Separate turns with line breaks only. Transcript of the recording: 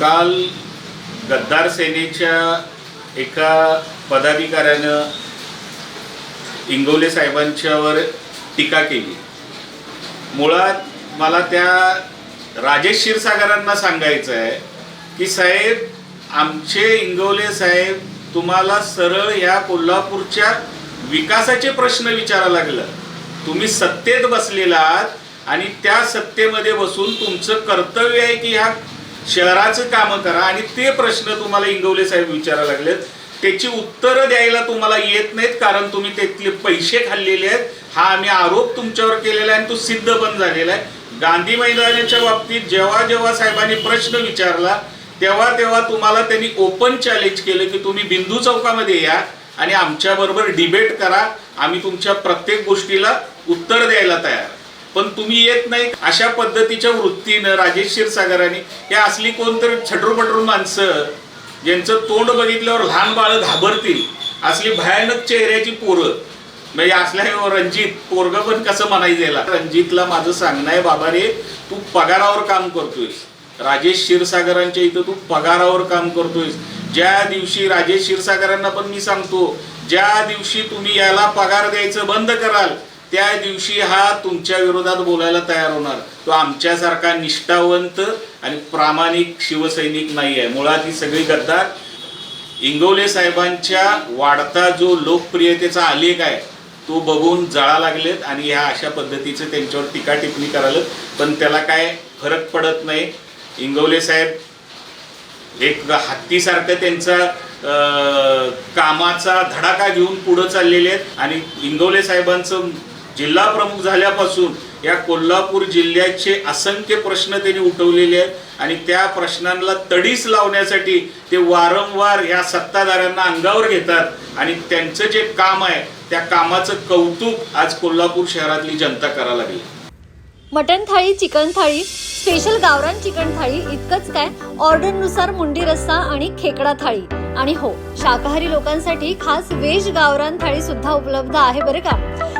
काल गद्दार सेनेच्या एका पदाधिकाऱ्यानं इंगोले साहेबांच्यावर टीका केली. मुळात मला त्या राजेश क्षीरसागरांना सांगायचं आहे की साहेब आमचे इंगवले साहेब तुम्हाला सरळ या कोल्हापूरच्या विकासाचे प्रश्न विचारा लागलं. तुम्ही सत्तेत बसलेला आहात आणि त्या सत्तेमध्ये बसून तुमचं कर्तव्य आहे की ह्या शहराचं कामं करा आणि ते प्रश्न तुम्हाला इंगवले साहेब विचारायला लागलेत. त्याची उत्तरं द्यायला तुम्हाला येत नाहीत कारण तुम्ही त्यातले पैसे खाल्लेले आहेत. हा आम्ही आरोप तुमच्यावर केलेला आहे आणि तो सिद्ध पण झालेला आहे. गांधी मैदानाच्या बाबतीत जेव्हा जेव्हा साहेबांनी प्रश्न विचारला तेव्हा तेव्हा तुम्हाला त्यांनी ओपन चॅलेंज केलं की तुम्ही बिंदू चौकामध्ये या आणि आमच्याबरोबर डिबेट करा. आम्ही तुमच्या प्रत्येक गोष्टीला उत्तर द्यायला तयार आहे. पण तुम्ही येत नाही. अशा पद्धतीच्या वृत्तीनं राजेश क्षीरसागरांनी या असली कोणतरी छटरूपटरू माणसं ज्यांचं तोंड बघितल्यावर लहान बाळ घाबरतील असली भयानक चेहऱ्याची पोरं म्हणजे असल्या रणजित पोरग पण कसं म्हणायचं याला? रणजितला माझं सांगणं आहे बाबा रे तू पगारावर काम करतोयस. राजेश क्षीरसागरांच्या इथं तू पगारावर काम करतोयस. ज्या दिवशी राजेश क्षीरसागरांना पण मी सांगतो ज्या दिवशी तुम्ही याला पगार द्यायचं बंद कराल त्या दिवशी हा तुमच्या विरोधात बोलायला तयार होणार. तो आमच्यासारखा निष्ठावंत आणि प्रामाणिक शिवसैनिक नाही आहे मुळात ही सगळी गद्दार इंगोले साहेबांच्या वाढता जो लोकप्रियतेचा आलेख आहे तो बघून जळा लागलेत आणि ह्या अशा पद्धतीचं त्यांच्यावर टीका टिप्पणी करायला पण त्याला काय फरक पडत नाही. इंगवले साहेब एक हत्तीसारखं त्यांचा कामाचा धडाका घेऊन पुढं चाललेले आहेत आणि इंगवले साहेबांचं जिल्हा प्रमुख झाल्यापासून या कोल्हापूर जिल्ह्याचे असंख्य प्रश्न त्यांनी उठवलेले आहेत. आणि त्या प्रश्नांना तडीस लावण्यासाठी ते वारंवार या सत्ताधाऱ्यांना अंगावर घेतात. आणि त्यांचं जे काम आहे त्या कामाचं कौतुक आज कोल्हापूर शहरातली जनता करायला लागली.
मटन थाळी चिकन थाळी स्पेशल गावरान चिकन थाळी इतकंच काय? ऑर्डरनुसार मुंडी रस्सा आणि खेकडा थाळी. आणि हो शाकाहारी लोकांसाठी खास वेज गावरान थाळी सुद्धा उपलब्ध आहे बरं का?